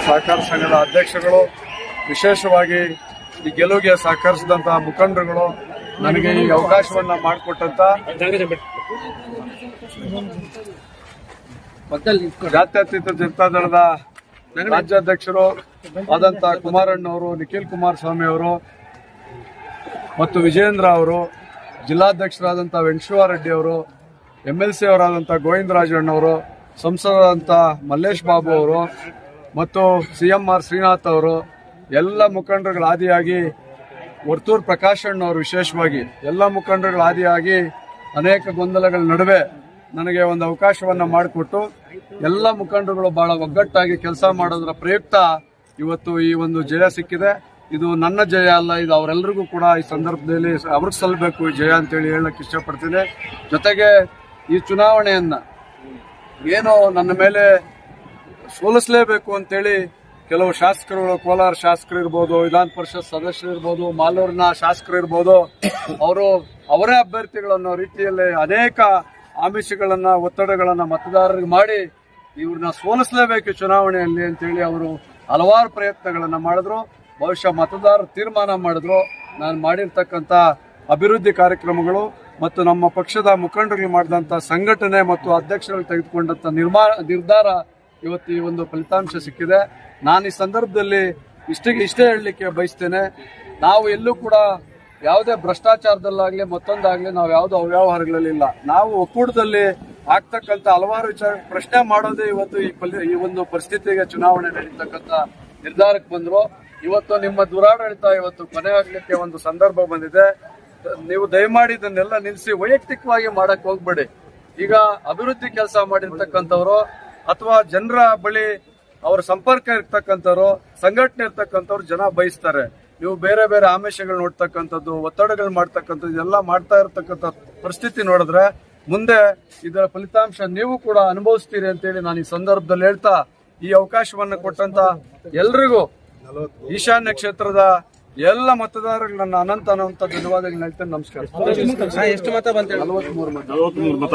ಸಹಕಾರ ಸಂಘದ ಅಧ್ಯಕ್ಷಗಳು ವಿಶೇಷವಾಗಿ ಈ ಗೆಲುವಿಗೆ ಸಹಕರಿಸಿದಂತಹ ಮುಖಂಡರುಗಳು ನನಗೆ ಈ ಅವಕಾಶವನ್ನ ಮಾಡಿಕೊಟ್ಟಂತ ಜಾತ್ಯತೀತ ಜನತಾದಳದ ರಾಜ್ಯಾಧ್ಯಕ್ಷರು ಆದಂತ ಕುಮಾರಣ್ಣವರು ನಿಖಿಲ್ ಕುಮಾರಸ್ವಾಮಿ ಅವರು ಮತ್ತು ವಿಜಯೇಂದ್ರ ಅವರು ಜಿಲ್ಲಾಧ್ಯಕ್ಷರಾದಂಥ ವೆಂಕಟೇಶ್ವರರೆಡ್ಡಿ ಅವರು ಎಂ ಎಲ್ ಸಿ ಅವರಾದಂಥ ಗೋವಿಂದರಾಜಣ್ಣವರು ಸಂಸದರಾದಂಥ ಮಲ್ಲೇಶ್ ಬಾಬು ಅವರು ಮತ್ತು ಸಿ ಎಂ ಆರ್ ಶ್ರೀನಾಥ್ ಅವರು ಎಲ್ಲ ಮುಖಂಡರುಗಳ ಆದಿಯಾಗಿ ವರ್ತೂರ್ ಪ್ರಕಾಶ್ ಅಣ್ಣವರು ವಿಶೇಷವಾಗಿ ಎಲ್ಲ ಮುಖಂಡರುಗಳ ಆದಿಯಾಗಿ ಅನೇಕ ಗೊಂದಲಗಳ ನಡುವೆ ನನಗೆ ಒಂದು ಅವಕಾಶವನ್ನು ಮಾಡಿಕೊಟ್ಟು ಎಲ್ಲ ಮುಖಂಡರುಗಳು ಬಹಳ ಒಗ್ಗಟ್ಟಾಗಿ ಕೆಲಸ ಮಾಡೋದರ ಪ್ರಯುಕ್ತ ಇವತ್ತು ಈ ಒಂದು ಜಯ ಸಿಕ್ಕಿದೆ. ಇದು ನನ್ನ ಜಯ ಅಲ್ಲ, ಇದು ಅವರೆಲ್ಲರಿಗೂ ಕೂಡ ಈ ಸಂದರ್ಭದಲ್ಲಿ ಅವ್ರಿಗೆ ಸಲ್ಲಬೇಕು ಈ ಜಯ ಅಂತೇಳಿ ಹೇಳಕ್ಕೆ ಇಷ್ಟಪಡ್ತೀನಿ. ಜೊತೆಗೆ ಈ ಚುನಾವಣೆಯನ್ನು ಏನೋ ನನ್ನ ಮೇಲೆ ಸೋಲಿಸಲೇಬೇಕು ಅಂತೇಳಿ ಕೆಲವು ಶಾಸಕರುಗಳು, ಕೋಲಾರ ಶಾಸಕರು ಇರ್ಬೋದು, ವಿಧಾನ ಪರಿಷತ್ ಸದಸ್ಯರು ಇರ್ಬೋದು, ಮಾಲೂರಿನ ಶಾಸಕರು ಇರ್ಬೋದು, ಅವರು ಅವರೇ ಅಭ್ಯರ್ಥಿಗಳು ಅನ್ನೋ ರೀತಿಯಲ್ಲಿ ಅನೇಕ ಆಮಿಷಗಳನ್ನು, ಒತ್ತಡಗಳನ್ನು ಮತದಾರರಿಗೆ ಮಾಡಿ ಇವ್ರನ್ನ ಸೋಲಿಸಲೇಬೇಕು ಚುನಾವಣೆಯಲ್ಲಿ ಅಂತೇಳಿ ಅವರು ಹಲವಾರು ಪ್ರಯತ್ನಗಳನ್ನು ಮಾಡಿದ್ರು. ಬಹುಶಃ ಮತದಾರರು ತೀರ್ಮಾನ ಮಾಡಿದ್ರು. ನಾನು ಮಾಡಿರ್ತಕ್ಕಂಥ ಅಭಿವೃದ್ಧಿ ಕಾರ್ಯಕ್ರಮಗಳು ಮತ್ತು ನಮ್ಮ ಪಕ್ಷದ ಮುಖಂಡರು ಮಾಡಿದಂಥ ಸಂಘಟನೆ ಮತ್ತು ಅಧ್ಯಕ್ಷರು ತೆಗೆದುಕೊಂಡಂಥ ನಿರ್ಮಾ ನಿರ್ಧಾರ ಇವತ್ತು ಈ ಒಂದು ಫಲಿತಾಂಶ ಸಿಕ್ಕಿದೆ. ನಾನು ಈ ಸಂದರ್ಭದಲ್ಲಿ ಇಷ್ಟಿಗೆ ಇಷ್ಟೇ ಹೇಳಲಿಕ್ಕೆ ಬಯಸ್ತೇನೆ. ನಾವು ಎಲ್ಲೂ ಕೂಡ ಯಾವುದೇ ಭ್ರಷ್ಟಾಚಾರದಲ್ಲಾಗಲಿ ಮತ್ತೊಂದಾಗಲಿ ನಾವು ಯಾವುದೋ ಅವ್ಯವಹಾರಗಳಲ್ಲಿಲ್ಲ ನಾವು ಒಕ್ಕೂಟದಲ್ಲಿ ಆಗ್ತಕ್ಕಂಥ ಹಲವಾರು ವಿಚಾರ ಪ್ರಶ್ನೆ ಮಾಡೋದೇ ಇವತ್ತು ಈ ಫಲಿ, ಈ ಒಂದು ಪರಿಸ್ಥಿತಿಗೆ ಚುನಾವಣೆ ನಡೀತಕ್ಕಂಥ ನಿರ್ಧಾರಕ್ಕೆ ಬಂದರು. ಇವತ್ತು ನಿಮ್ಮ ದುರಾಡಳಿತ ಇವತ್ತು ಕೊನೆ ಆಗಲಿಕ್ಕೆ ಒಂದು ಸಂದರ್ಭ ಬಂದಿದೆ. ನೀವು ದಯಮಾಡಿ ಇದನ್ನೆಲ್ಲ ನಿಲ್ಲಿಸಿ ವೈಯಕ್ತಿಕವಾಗಿ ಮಾಡಕ್ಕೆ ಹೋಗ್ಬೇಡಿ. ಈಗ ಅಭಿವೃದ್ಧಿ ಕೆಲಸ ಮಾಡಿರ್ತಕ್ಕಂಥವ್ರು ಅಥವಾ ಜನರ ಬಳಿ ಅವ್ರ ಸಂಪರ್ಕ ಇರ್ತಕ್ಕಂಥವ್ರು ಸಂಘಟನೆ ಇರ್ತಕ್ಕಂಥವ್ರು ಜನ ಬಯಸ್ತಾರೆ. ನೀವು ಬೇರೆ ಬೇರೆ ಆಮಿಷಗಳು ನೋಡ್ತಕ್ಕಂಥದ್ದು ಒತ್ತಡಗಳು ಮಾಡ್ತಕ್ಕಂಥದ್ದು ಇದೆಲ್ಲ ಮಾಡ್ತಾ ಇರತಕ್ಕಂಥ ಪರಿಸ್ಥಿತಿ ನೋಡಿದ್ರೆ ಮುಂದೆ ಇದರ ಫಲಿತಾಂಶ ನೀವು ಕೂಡ ಅನುಭವಿಸ್ತೀರಿ ಅಂತೇಳಿ ನಾನು ಈ ಸಂದರ್ಭದಲ್ಲಿ ಹೇಳ್ತಾ ಈ ಅವಕಾಶವನ್ನು ಕೊಟ್ಟಂತ ಎಲ್ರಿಗೂ ಈಶಾನ್ಯ ಕ್ಷೇತ್ರದ ಎಲ್ಲ ಮತದಾರರು ನನ್ನ ಅನಂತ ಅನಂತ ಧನ್ಯವಾದಗಳನ್ನ ಹೇಳ್ತೇನೆ. ನಮಸ್ಕಾರ. ಎಷ್ಟು ಮತ ಬಂತ ನಲವತ್ಮೂರು ಮತ.